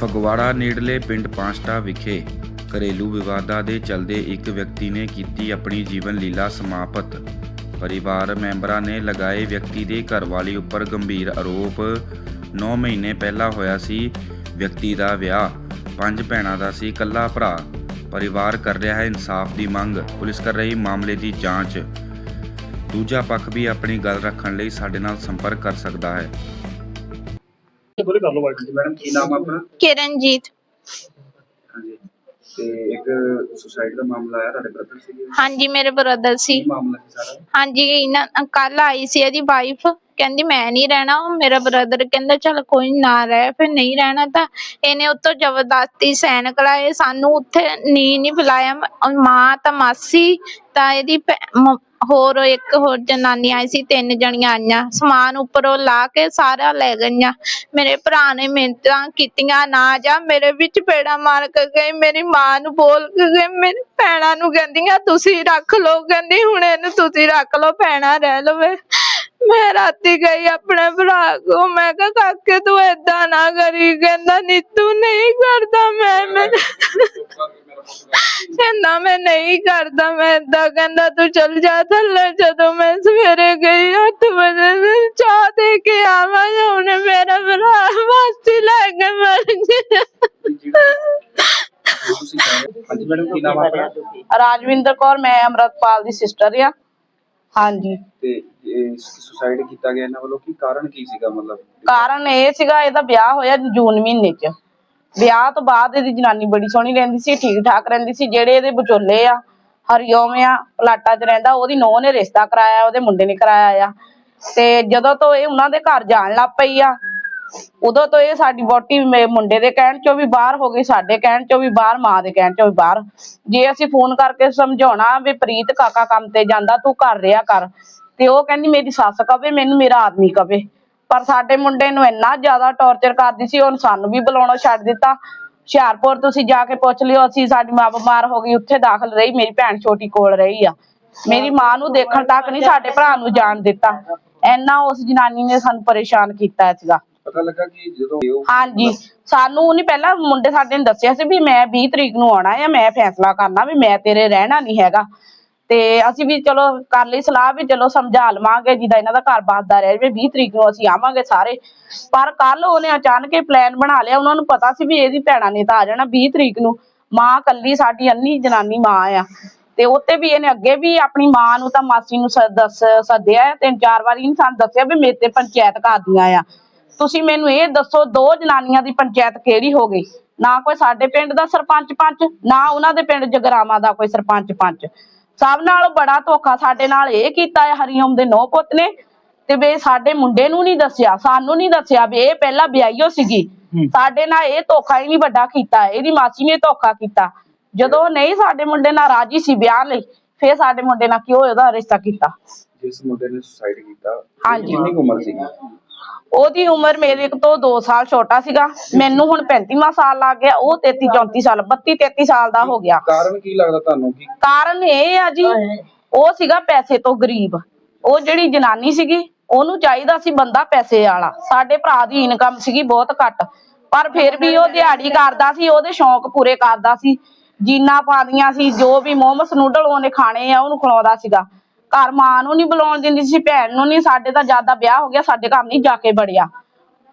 ਫਗਵਾੜਾ ਨੇੜਲੇ ਪਿੰਡ ਪਾਂਸਟਾ ਵਿਖੇ ਘਰੇਲੂ ਵਿਵਾਦਾਂ ਦੇ ਚਲਦੇ ਇੱਕ ਵਿਅਕਤੀ ਨੇ ਕੀਤੀ ਆਪਣੀ ਜੀਵਨ ਲੀਲਾ ਸਮਾਪਤ। ਪਰਿਵਾਰ ਮੈਂਬਰਾਂ ਨੇ ਲਗਾਏ ਵਿਅਕਤੀ ਦੇ ਘਰਵਾਲੀ ਉੱਪਰ ਗੰਭੀਰ ਆਰੋਪ। 9 ਮਹੀਨੇ ਪਹਿਲਾਂ ਹੋਇਆ ਸੀ ਵਿਅਕਤੀ ਦਾ ਵਿਆਹ। ਪੰਜ ਭੈਣਾਂ ਦਾ ਸੀ ਇਕੱਲਾ ਭਰਾ। ਪਰਿਵਾਰ ਕਰ ਰਿਹਾ ਹੈ ਇਨਸਾਫ ਦੀ ਮੰਗ। ਪੁਲਿਸ ਕਰ ਰਹੀ ਮਾਮਲੇ ਦੀ ਜਾਂਚ। ਦੂਜਾ ਪੱਖ ਵੀ ਆਪਣੀ ਗੱਲ ਰੱਖਣ ਲਈ ਸਾਡੇ ਨਾਲ ਸੰਪਰਕ ਕਰ ਸਕਦਾ ਹੈ। ਬੋਲੇ ਕਰ ਲਓ ਵਾਈਟ ਮੈਡਮ। ਕੀ ਨਾਮ ਆ ਆਪਣਾ? ਕਿਰਨਜੀਤ। ਹਾਂਜੀ। ਤੇ ਇੱਕ ਸੁਸਾਈਡ ਦਾ ਮਾਮਲਾ ਆਇਆ ਤੁਹਾਡੇ ਬ੍ਰਦਰ ਸੀਗੇ? ਹਾਂਜੀ ਮੇਰੇ ਬ੍ਰਦਰ ਸੀ। ਕੀ ਮਾਮਲਾ ਸੀ ਸਾਰਾ? ਹਾਂਜੀ ਕੱਲ ਆਈ ਸੀ ਇਹਦੀ ਵਾਈਫ ਕਹਿੰਦੀ ਮੈਂ ਨਹੀਂ ਰਹਿਣਾ, ਉਹ ਮੇਰਾ ਬ੍ਰਦਰ ਕਹਿੰਦਾ ਚੱਲ ਕੋਈ ਨਾ ਰਹਿ, ਫਿਰ ਨਹੀਂ ਰਹਿਣਾ ਤਾਂ ਇਹਨੇ ਉੱਤੋਂ ਜ਼ਬਰਦਸਤੀ ਸੈਨ ਕਰਾਏ, ਸਾਨੂੰ ਉੱਥੇ ਨੀ ਨਹੀਂ ਬੁਲਾਇਆ ਮ- ਮਾਂ ਤਾਂ ਮਾਸੀ, ਤਾਂ ਇਹਦੀ ਭੈ- ਮ- ਹੋਰ ਇੱਕ ਹੋਰ ਜਨਾਨੀ ਆਈ ਸੀ, ਤਿੰਨ ਜਣੀਆਂ ਆਈਆਂ, ਸਮਾਨ ਉੱਪਰੋਂ ਲਾ ਕੇ ਸਾਰਾ ਲੈ ਗਈਆਂ। ਮੇਰੇ ਭਰਾ ਨੇ ਮਿੰਤਾਂ ਕੀਤੀਆਂ, ਨਾ ਜਾ ਮੇਰੇ ਵਿੱਚ ਪੇੜਾ ਮਾਰ ਕੇ ਗਈ ਮੇਰੀ ਮਾਂ ਨੂੰ ਬੋਲ ਕੇ ਗਈ ਮੇਰੀ ਭੈਣਾਂ ਨੂੰ ਕਹਿੰਦੀਆਂ, ਤੁਸੀਂ ਰੱਖ ਲਓ, ਕਹਿੰਦੀ, ਹੁਣ ਇਹਨੂੰ ਤੁਸੀਂ ਰੱਖ ਲਓ, ਭੈਣਾਂ ਰਹਿ ਲਵੇ। ਮੈਂ ਰਾਤੀ ਗਈ ਆਪਣੇ ਭਰਾ ਕੋ ਮੈਂ ਕਿਹਾ ਕਾਕੇ ਤੂੰ ਏਦਾਂ ਨਾ ਕਰੀ। ਕਹਿੰਦਾ ਨੀਤੂ ਨਹੀਂ ਕਰਦਾ ਮੈਂ ਮੈਂ ਕਹਿੰਦਾ ਮੈਂ ਨਹੀਂ ਕਰਦਾ ਮੈਂ ਏਦਾਂ। ਕਹਿੰਦਾ ਤੂੰ ਚੱਲ ਜਾ ਥੱਲੇ। ਜਦੋਂ ਮੈਂ ਸਵੇਰੇ ਗਈ 8 ਵਜੇ ਚਾਹ ਦੇ ਕੇ ਆਵਾਂ ਉਹਨੇ ਮੇਰਾ ਭਰਾ ਵਾਸੀ ਲੈ ਕੇ ਮਰ ਗਿਆ। ਰਾਜਵਿੰਦਰ ਕੌਰ ਮੈਂ ਅਮਰਤਪਾਲ ਦੀ ਸਿਸਟਰ ਆ। ਹਾਂਜੀ। ਤੇ ਸੁਸਾਈਡ ਕੀਤਾ ਗਿਆ ਇਹਨਾਂ ਵੱਲੋਂ ਕੀ ਕਾਰਨ ਕੀ ਸੀਗਾ ਮਤਲਬ? ਕਾਰਨ ਇਹ ਸੀਗਾ ਇਹਦਾ ਵਿਆਹ ਹੋਇਆ ਜੂਨ ਮਹੀਨੇ 'ਚ। ਵਿਆਹ ਤੋਂ ਬਾਅਦ ਇਹਦੀ ਜਨਾਨੀ ਬੜੀ ਸੋਹਣੀ ਰਹਿੰਦੀ ਸੀ ਠੀਕ ਠਾਕ ਰਹਿੰਦੀ ਸੀ ਜਿਹੜੇ ਇਹਦੇ ਵਿਚੋਲੇ ਆ ਹਰੀਓਮ ਆ ਪਲਾਟਾ 'ਚ ਰਹਿੰਦਾ ਉਹਦੀ ਨੂੰਹ ਨੇ ਰਿਸ਼ਤਾ ਕਰਾਇਆ ਉਹਦੇ ਮੁੰਡੇ ਨੇ ਕਰਾਇਆ ਆ। ਤੇ ਜਦੋਂ ਤੋਂ ਇਹ ਉਹਨਾਂ ਦੇ ਘਰ ਜਾਣ ਲੱਗ ਪਈ ਆ ਉਦੋਂ ਤੋਂ ਇਹ ਸਾਡੀ ਵੋਟੀ ਮੁੰਡੇ ਦੇ ਕਹਿਣ ਚੋਂ ਵੀ ਬਾਹਰ ਹੋ ਗਈ, ਸਾਡੇ ਕਹਿਣ ਚੋਂ ਵੀ ਬਾਹਰ, ਮਾਂ ਦੇ ਕਹਿਣ ਚੋਂ ਵੀ ਬਾਹਰ। ਜੇ ਅਸੀਂ ਫੋਨ ਕਰਕੇ ਸਮਝਾਉਣਾ ਵੀ ਪ੍ਰੀਤ ਕਾਕਾ ਕੰਮ ਤੇ ਜਾਂਦਾ, ਤੂੰ ਘਰ ਰਿਹਾ ਕਰ। ਤੇ ਉਹ ਕਹਿੰਦੀ, ਮੇਰੀ ਸੱਸ ਕਵੇ, ਮੈਨੂੰ ਮੇਰਾ ਆਦਮੀ ਕਵੇ। ਪਰ ਸਾਡੇ ਮੁੰਡੇ ਨੂੰ ਇੰਨਾ ਜ਼ਿਆਦਾ ਟੌਰਚਰ ਕਰਦੀ ਸੀ, ਉਹਨੂੰ ਸਾਨੂੰ ਵੀ ਬੁਲਾਉਣਾ ਛੱਡ ਦਿੱਤਾ। ਹੁਸ਼ਿਆਰਪੁਰ ਤੁਸੀਂ ਜਾ ਕੇ ਪੁੱਛ ਲਿਓ, ਅਸੀਂ ਸਾਡੀ ਮਾਂ ਬਿਮਾਰ ਹੋ ਗਈ, ਉੱਥੇ ਦਾਖਲ ਰਹੀ, ਮੇਰੀ ਭੈਣ ਛੋਟੀ ਕੋਲ ਰਹੀ ਆ। ਮੇਰੀ ਮਾਂ ਨੂੰ ਦੇਖਣ ਤੱਕ ਨਹੀਂ ਸਾਡੇ ਭਰਾ ਨੂੰ ਜਾਣ ਦਿੱਤਾ। ਇੰਨਾ ਉਸ ਜਨਾਨੀ ਨੇ ਸਾਨੂੰ ਪਰੇਸ਼ਾਨ ਕੀਤਾ ਸੀਗਾ। ਪਤਾ ਲੱਗਾ ਕਿ ਜਦੋਂ ਉਹ ਹਾਂਜੀ। ਸਾਨੂੰ ਉਹਨੇ ਪਹਿਲਾਂ ਮੁੰਡੇ ਸਾਡੇ ਨੇ ਦੱਸਿਆ ਸੀ ਵੀ ਮੈਂ 20 ਤਰੀਕ ਨੂੰ ਆਉਣਾ ਹੈ ਮੈਂ ਫੈਸਲਾ ਕਰਨਾ ਵੀ ਮੈਂ ਤੇਰੇ ਰਹਿਣਾ ਨਹੀਂ ਹੈਗਾ। ਤੇ ਅਸੀਂ ਵੀ ਚਲੋ ਕਰ ਲਈ ਸਲਾਹ ਵੀ ਚਲੋ ਸਮਝਾ ਲਵਾਂਗੇ, ਜਿੱਦਾਂ ਇਹਨਾਂ ਦਾ ਘਰ ਬਾਸਦਾ ਰਹਿ ਜਾਵੇ 20 ਤਰੀਕ ਨੂੰ ਅਸੀਂ ਆਵਾਂਗੇ ਸਾਰੇ। ਪਰ ਕੱਲ ਉਹਨੇ ਅਚਾਨਕ ਹੀ ਪਲਾਨ ਬਣਾ ਲਿਆ, ਉਹਨਾਂ ਨੂੰ ਪਤਾ ਸੀ ਵੀ ਇਹਦੀ ਭੈਣਾਂ ਨੇ ਤਾਂ ਆ ਜਾਣਾ 20 ਤਰੀਕ ਨੂੰ। ਮਾਂ ਕੱਲੀ ਸਾਡੀ ਅੰਨੀ ਜਨਾਨੀ ਮਾਂ ਆ। ਤੇ ਉੱਤੇ ਵੀ ਇਹਨੇ ਅੱਗੇ ਵੀ ਆਪਣੀ ਮਾਂ ਨੂੰ ਤਾਂ ਮਾਸੀ ਨੂੰ ਸ- ਦੱਸ ਸੱਦਿਆ ਤਿੰਨ ਚਾਰ ਵਾਰੀ ਇਹਨੇ ਸਾਨੂੰ ਦੱਸਿਆ ਵੀ ਮੇਰੇ ਤੇ ਪੰਚਾਇਤ ਕਰਦੀਆਂ ਆ। ਤੁਸੀਂ ਮੈਨੂੰ ਇਹ ਦੱਸੋ ਦੋ ਜਨਾਨੀਆਂ ਦੀ ਪੰਚਾਇਤ ਕਿਹੜੀ ਹੋ ਗਈ? ਨਾ ਕੋਈ ਸਾਡੇ ਪਿੰਡ ਦਾ ਸਰਪੰਚ ਪੰਚ ਨਾ ਉਹਨਾਂ ਦੇ ਪਿੰਡ ਜਗਰਾਵਾਂ ਦਾ ਕੋਈ ਸਰਪੰਚ ਪੰਚ। ਸਭ ਨਾਲੋਂ ਬੜਾ ਧੋਖਾ ਸਾਡੇ ਨਾਲ ਇਹ ਕੀਤਾ ਹੈ ਹਰੀਓਮ ਦੇ ਨੌ ਪੁੱਤ ਨੇ। ਤੇ ਵੀ ਸਾਡੇ ਮੁੰਡੇ ਨੂੰ ਨਹੀਂ ਦੱਸਿਆ ਸਾਨੂੰ ਨਹੀਂ ਦੱਸਿਆ ਵੀ ਇਹ ਪਹਿਲਾਂ ਵਿਆਹੀਓ ਸੀਗੀ। ਸਾਡੇ ਨਾਲ ਇਹ ਧੋਖਾ ਹੀ ਨਹੀਂ ਵੱਡਾ ਕੀਤਾ ਇਹਦੀ ਮਾਸੀ ਨੇ ਧੋਖਾ ਕੀਤਾ। ਜਦੋਂ ਨਹੀਂ ਸਾਡੇ ਮੁੰਡੇ ਨਾਲ ਰਾਜੀ ਸੀ ਵਿਆਹ ਲਈ ਫੇਰ ਸਾਡੇ ਮੁੰਡੇ ਨਾਲ ਕਿਉਂ ਉਹਦਾ ਰਿਸ਼ਤਾ ਕੀਤਾ? ਜਿਸ ਮੁੰਡੇ ਨੇ ਸੁਸਾਈਡ ਕੀਤਾ ਹਾਂਜੀ। ਕਿੰਨੀ ਉਮਰ ਸੀਗੀ? ਉਹਦੀ ਉਮਰ ਮੇਰੇ ਤੋਂ 2 ਸਾਲ ਛੋਟਾ ਸੀਗਾ। ਮੈਨੂੰ ਹੁਣ 35ਵਾਂ ਸਾਲ ਲੱਗ ਗਿਆ। ਉਹ 33 34 ਸਾਲ 32 33 ਸਾਲ ਦਾ ਹੋ ਗਿਆ। ਕਾਰਨ ਕੀ ਲੱਗਦਾ ਤੁਹਾਨੂੰ ਕਿ ਕਾਰਨ ਇਹ ਆ ਜੀ ਉਹ ਸੀਗਾ ਪੈਸੇ ਤੋਂ ਗਰੀਬ। ਉਹ ਜਿਹੜੀ ਜਨਾਨੀ ਸੀਗੀ ਉਹਨੂੰ ਚਾਹੀਦਾ ਸੀ ਬੰਦਾ ਪੈਸੇ ਵਾਲਾ। ਸਾਡੇ ਭਰਾ ਦੀ ਇਨਕਮ ਸੀਗੀ ਬਹੁਤ ਘੱਟ। ਪਰ ਫਿਰ ਵੀ ਉਹ ਦਿਹਾੜੀ ਕਰਦਾ ਸੀ ਉਹਦੇ ਸ਼ੌਂਕ ਪੂਰੇ ਕਰਦਾ ਸੀ। ਜੀਨਾ ਪਾਦੀਆਂ ਸੀ ਜੋ ਵੀ ਮੋਮਸ ਨੂਡਲ ਉਹਨੇ ਖਾਣੇ ਆ ਉਹਨੂੰ ਖਿਲਾਉਂਦਾ ਸੀਗਾ। ਘਰ ਮਾਂ ਨੂੰ ਨਹੀਂ ਬੁਲਾਉਣ ਦਿੰਦੀ ਸੀ, ਭੈਣ ਨੂੰ ਨਹੀਂ ਸਾਡੇ ਤਾਂ ਜ਼ਿਆਦਾ ਵਿਆਹ ਹੋ ਗਿਆ, ਸਾਡੇ ਘਰ ਨਹੀਂ ਜਾ ਕੇ ਬੜਿਆ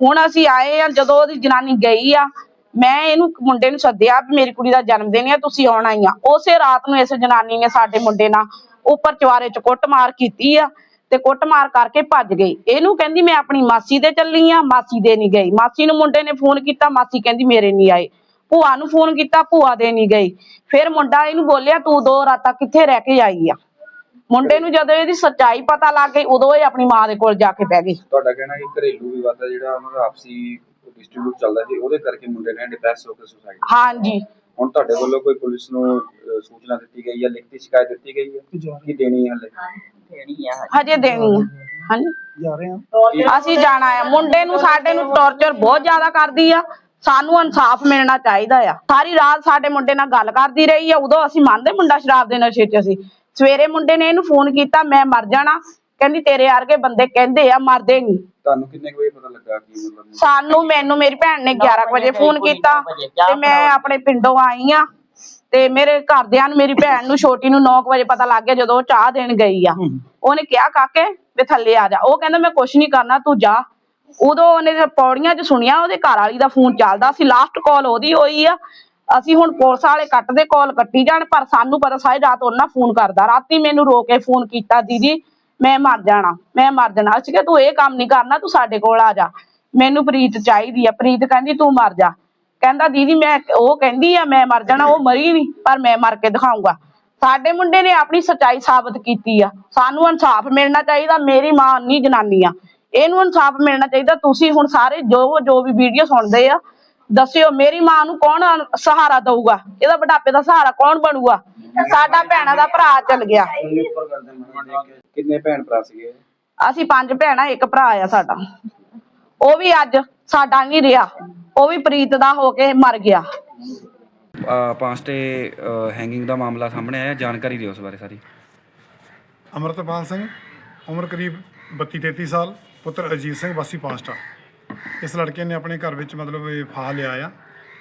ਹੁਣ ਅਸੀਂ ਆਏ ਆ ਜਦੋਂ ਉਹਦੀ ਜਨਾਨੀ ਗਈ ਆ, ਮੈਂ ਇਹਨੂੰ ਮੁੰਡੇ ਨੂੰ ਸੱਦਿਆ ਵੀ ਮੇਰੀ ਕੁੜੀ ਦਾ ਜਨਮ ਦਿਨ ਆ, ਤੁਸੀਂ ਆਉਣਾ ਹੀ ਆ। ਉਸੇ ਰਾਤ ਨੂੰ ਇਸ ਜਨਾਨੀ ਨੇ ਸਾਡੇ ਮੁੰਡੇ ਨਾਲ ਉੱਪਰ ਚਵਾਰੇ ਚ ਕੁੱਟਮਾਰ ਕੀਤੀ ਆ ਤੇ ਕੁੱਟਮਾਰ ਕਰਕੇ ਭੱਜ ਗਈ। ਇਹਨੂੰ ਕਹਿੰਦੀ, ਮੈਂ ਆਪਣੀ ਮਾਸੀ ਦੇ ਚੱਲੀ ਆ, ਮਾਸੀ ਦੇ ਨਹੀਂ ਗਈ। ਮਾਸੀ ਨੂੰ ਮੁੰਡੇ ਨੇ ਫੋਨ ਕੀਤਾ, ਮਾਸੀ ਕਹਿੰਦੀ, ਮੇਰੇ ਨਹੀਂ ਆਏ। ਭੂਆ ਨੂੰ ਫੋਨ ਕੀਤਾ, ਭੂਆ ਦੇ ਨਹੀਂ ਗਈ। ਫਿਰ ਮੁੰਡਾ ਇਹਨੂੰ ਬੋਲਿਆ, ਤੂੰ ਦੋ ਰਾਤਾਂ ਕਿੱਥੇ ਰਹਿ ਕੇ ਆਈ ਆ? ਮੁੰਡੇ ਨੂੰ ਜਦੋਂ ਇਹਦੀ ਸੱਚਾਈ ਪਤਾ ਲੱਗ ਗਈ ਉਦੋਂ ਇਹ ਆਪਣੀ ਮਾਂ ਦੇ ਕੋਲ ਜਾ ਕੇ ਬਹਿ ਗਈ। ਤੁਹਾਡਾ ਕਹਿਣਾ ਕਿ ਘਰੇਲੂ ਵਿਵਾਦ ਆ ਜਿਹੜਾ ਉਹਨਾਂ ਦਾ ਆਪਸੀ ਡਿਸਟ੍ਰੀਬਿਊਟ ਚੱਲਦਾ ਸੀ ਉਹਦੇ ਕਰਕੇ ਮੁੰਡੇ ਨੇ ਡਿਪਰੈਸ ਹੋ ਕੇ ਸੁਸਾਈਡ ਹਾਂਜੀ। ਹੁਣ ਤੁਹਾਡੇ ਵੱਲੋਂ ਕੋਈ ਪੁਲਿਸ ਨੂੰ ਸੂਚਨਾ ਦਿੱਤੀ ਗਈ ਹੈ ਲਿਖਤੀ ਸ਼ਿਕਾਇਤ ਦਿੱਤੀ ਗਈ ਹੈ? ਕਿ ਦੇਣੀ ਹੈ ਹਲੇ? ਹਜੇ ਦੇਣੀ ਆ। ਹਾਂਜੀ। ਜਾ ਰਹੇ ਆ। ਅਸੀਂ ਜਾਣਾ ਆ। ਮੁੰਡੇ ਨੂੰ ਸਾਡੇ ਨੂੰ ਟੌਰਚਰ ਬਹੁਤ ਜ਼ਿਆਦਾ ਕਰਦੀ ਆ। ਸਾਨੂੰ ਇਨਸਾਫ ਮਿਲਣਾ ਚਾਹੀਦਾ ਆ। ਸਾਰੀ ਰਾਤ ਸਾਡੇ ਮੁੰਡੇ ਨਾਲ ਗੱਲ ਕਰਦੀ ਰਹੀ ਆ। ਉਦੋਂ ਅਸੀਂ ਮੰਨਦੇ ਮੁੰਡਾ ਸ਼ਰਾਬ ਦੇ ਨਸ਼ੇ 'ਚ ਸੀ। ਸਵੇਰੇ ਮੁੰਡੇ ਨੇ ਇਹਨੂੰ ਫੋਨ ਕੀਤਾ ਮੈਂ ਮਰ ਜਾਣਾ। ਕਹਿੰਦੀ ਤੇਰੇ ਵਰਗੇ ਬੰਦੇ ਕਹਿੰਦੇ ਆ ਮਰਦੇ ਨਹੀਂ ਤੁਹਾਨੂੰ ਕਿੰਨੇ ਵਜੇ ਪਤਾ ਲੱਗਾ ਕਿ ਮਤਲਬ ਸਾਨੂੰ ਮੈਨੂੰ ਮੇਰੀ ਭੈਣ ਨੇ 11 ਕੁ ਵਜੇ ਫੋਨ ਕੀਤਾ ਤੇ ਮੈਂ ਆਪਣੇ ਪਿੰਡੋਂ ਆਈ ਆ ਤੇ ਮੇਰੇ ਘਰਦਿਆਂ ਨੂੰ ਮੇਰੀ ਭੈਣ ਨੂੰ ਛੋਟੀ ਨੂੰ 9 ਵਜੇ ਪਤਾ ਲੱਗ ਗਿਆ ਜਦੋਂ ਉਹ ਚਾਹ ਦੇਣ ਗਈ ਆ। ਉਹਨੇ ਕਿਹਾ ਕਾਕੇ ਵੀ ਥੱਲੇ ਆ ਜਾ। ਉਹ ਕਹਿੰਦਾ ਮੈਂ ਕੁਛ ਨਹੀਂ ਕਰਨਾ ਤੂੰ ਜਾ। ਉਦੋਂ ਉਹਨੇ ਪੌੜੀਆਂ 'ਚ ਸੁਣਿਆ ਉਹਦੇ ਘਰ ਵਾਲੀ ਦਾ ਫੋਨ ਚੱਲਦਾ ਸੀ। ਲਾਸਟ ਕਾਲ ਉਹਦੀ ਹੋਈ ਆ। ਅਸੀਂ ਹੁਣ ਪੁਲਿਸ ਵਾਲੇ ਕੱਟਦੇ, ਕਾਲ ਕੱਟੀ ਜਾਣ, ਪਰ ਸਾਨੂੰ ਪਤਾ ਸਾਰੀ ਰਾਤ ਉਹਨਾਂ ਫੋਨ ਕਰਦਾ। ਰਾਤੀ ਮੈਨੂੰ ਰੋ ਕੇ ਫੋਨ ਕੀਤਾ, ਦੀਦੀ, ਮੈਂ ਮਰ ਜਾਣਾ, ਮੈਂ ਮਰ ਜਾਣਾ। ਅਸੀਂ ਕਿਹਾ, ਤੂੰ ਇਹ ਕੰਮ ਨਹੀਂ ਕਰਨਾ, ਤੂੰ ਸਾਡੇ ਕੋਲ ਆ ਜਾ। ਮੈਨੂੰ ਪ੍ਰੀਤ ਚਾਹੀਦੀ ਆ। ਪ੍ਰੀਤ ਕਹਿੰਦੀ, ਤੂੰ ਮਰ ਜਾ। ਕਹਿੰਦਾ, ਦੀਦੀ, ਮੈਂ ਉਹ ਕਹਿੰਦੀ ਆ, ਮੈਂ ਮਰ ਜਾਣਾ, ਉਹ ਮਰੀ ਨਹੀਂ ਪਰ ਮੈਂ ਮਰ ਕੇ ਦਿਖਾਉਂਗਾ ਸਾਡੇ ਮੁੰਡੇ ਨੇ ਆਪਣੀ ਸੱਚਾਈ ਸਾਬਤ ਕੀਤੀ ਆ। ਸਾਨੂੰ ਇਨਸਾਫ ਮਿਲਣਾ ਚਾਹੀਦਾ, ਮੇਰੀ ਮਾਂ ਨਹੀਂ ਜਨਾਨੀ ਆ। ਇਹਨੂੰ ਇਨਸਾਫ ਮਿਲਣਾ ਚਾਹੀਦਾ। ਤੁਸੀਂ ਹੁਣ ਸਾਰੇ ਜੋ ਜੋ ਵੀ ਵੀਡੀਓ ਸੁਣਦੇ ਆ ਦੱਸਿਓ ਮੇਰੀ ਮਾਂ ਨੂੰ ਕੌਣ ਸਹਾਰਾ ਦਊਗਾ? ਇਹਦਾ ਬੁਢਾਪੇ ਦਾ ਸਹਾਰਾ ਕੌਣ ਬਣੂਗਾ? ਸਾਡਾ ਭੈਣਾਂ ਦਾ ਭਰਾ ਚਲ ਗਿਆ। ਕਿੰਨੇ ਭੈਣ ਭਰਾ ਸੀਗੇ? ਅਸੀਂ ਪੰਜ ਭੈਣਾਂ ਇੱਕ ਭਰਾ ਆ ਸਾਡਾ। ਉਹ ਵੀ ਅੱਜ ਸਾਡਾ ਨਹੀਂ ਰਿਹਾ। ਉਹ ਵੀ ਪ੍ਰੀਤ ਦਾ ਹੋ ਕੇ ਮਰ ਗਿਆ। ਪਾਂਸਟੇ ਹੈਂਗਿੰਗ ਦਾ ਮਾਮਲਾ ਸਾਹਮਣੇ ਆਇਆ। ਜਾਣਕਾਰੀ ਦਿਓ ਉਸ ਬਾਰੇ ਸਾਰੀ। ਅਮਰਤਪਾਲ ਸਿੰਘ ਉਮਰ ਕਰੀਬ 32 33 ਸਾਲ ਪੁੱਤਰ ਅਜੀਤ ਸਿੰਘ ਵਾਸੀ ਪਾਸਟਾ। ਇਸ ਲੜਕੇ ਨੇ ਆਪਣੇ ਘਰ ਵਿੱਚ ਮਤਲਬ ਇਹ ਫਾਹ ਲਿਆ ਆ।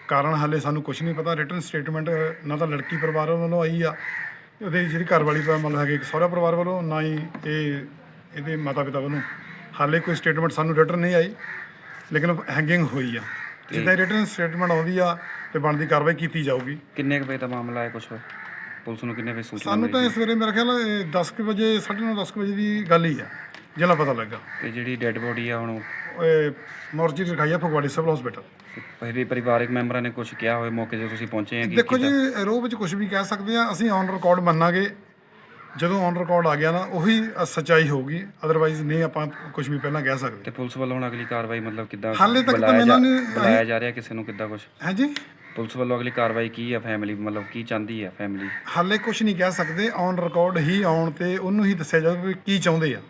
ਕਾਰਨ ਹਾਲੇ ਸਾਨੂੰ ਕੁਝ ਨਹੀਂ ਪਤਾ। ਰਿਟਰਨ ਸਟੇਟਮੈਂਟ ਨਾ ਤਾਂ ਲੜਕੀ ਪਰਿਵਾਰ ਵੱਲੋਂ ਆਈ ਆ। ਉਹਦੇ ਜਿਹੜੀ ਘਰ ਵਾਲੀ ਮਤਲਬ ਹੈਗੇ ਇੱਕ ਸਹੁਰਾ ਪਰਿਵਾਰ ਵੱਲੋਂ ਨਾ ਹੀ ਇਹ ਇਹਦੇ ਮਾਤਾ ਪਿਤਾ ਵੱਲੋਂ। ਹਾਲੇ ਕੋਈ ਸਟੇਟਮੈਂਟ ਸਾਨੂੰ ਰਿਟਰਨ ਨਹੀਂ ਆਈ ਲੇਕਿਨ ਹੈਂਗਿੰਗ ਹੋਈ ਆ। ਜਿੱਦਾਂ ਰਿਟਰਨ ਸਟੇਟਮੈਂਟ ਆਉਂਦੀ ਆ ਤੇ ਬਣਦੀ ਕਾਰਵਾਈ ਕੀਤੀ ਜਾਊਗੀ। ਕਿੰਨੇ ਕੁ ਵਜੇ ਦਾ ਮਾਮਲਾ ਹੈ ਕੁਝ ਪੁਲਿਸ ਨੂੰ ਕਿੰਨੇ ਵਜੇ ਸੂਚਨਾ ਸਾਨੂੰ ਤਾਂ ਇਸ ਵੇਰੇ ਮੇਰੇ ਖਿਆਲ 10 ਕੁ ਵਜੇ 9:30 10 ਕੁ ਵਜੇ ਦੀ ਗੱਲ ਹੀ ਆ। ਜਿਹੜਾ ਪਤਾ ਲੱਗਾ। ਤੇ ਜਿਹੜੀ ਡੈੱਡ ਬੋਡੀ ਆ ਹੁਣ ਮੋਰਚੀ ਰਖਾਈ ਆ ਫਗਵਾੜੀ ਸਿਵਲ ਹਸਪੀਟਲ ਪਹਿਲੇ ਪਰਿਵਾਰਕ ਮੈਂਬਰਾਂ ਨੇ ਕੁਝ ਕਿਹਾ ਹੋਵੇ ਮੌਕੇ ਤੇ ਤੁਸੀਂ ਪਹੁੰਚੇ ਆ ਕੀ ਦੇਖੋ ਜੀ? ਰੋਹ ਵਿੱਚ ਕੁਝ ਵੀ ਕਹਿ ਸਕਦੇ ਆ ਅਸੀਂ ਔਨ ਰਿਕਾਰਡ ਮੰਨਾਂਗੇ। ਜਦੋਂ ਔਨ ਰਿਕਾਰਡ ਆ ਗਿਆ ਨਾ ਉਹੀ ਸੱਚਾਈ ਹੋਊਗੀ ਅਦਰਵਾਈਜ਼ ਨਹੀਂ ਆਪਾਂ ਕੁਝ ਵੀ ਪਹਿਲਾਂ ਕਹਿ ਸਕਦੇ। ਤੇ ਪੁਲਿਸ ਵੱਲੋਂ ਹੁਣ ਅਗਲੀ ਕਾਰਵਾਈ ਮਤਲਬ ਕਿੱਦਾਂ ਹਾਲੇ ਤੱਕ ਤਾਂ ਮੈਨੂੰ ਨਹੀਂ- ਬੁਲਾਇਆ ਜਾ ਰਿਹਾ ਕਿਸੇ ਨੂੰ ਕਿੱਦਾਂ ਕੁਝ ਹਾਂਜੀ ਪੁਲਿਸ ਵੱਲੋਂ ਅਗਲੀ ਕਾਰਵਾਈ ਕੀ ਆ ਫੈਮਿਲੀ ਮਤਲਬ ਕੀ ਚਾਹੁੰਦੀ ਆ ਫੈਮਿਲੀ ਹਾਲੇ ਕੁਝ ਨਹੀਂ ਕਹਿ ਸਕਦੇ ਔਨ ਰਿਕਾਰਡ ਹੀ ਆਉਣ ਤੇ ਉਹਨੂੰ ਹੀ ਦੱਸਿਆ ਜਾਊਗਾ ਵੀ ਕੀ ਚਾਹੁੰਦੇ ਆ।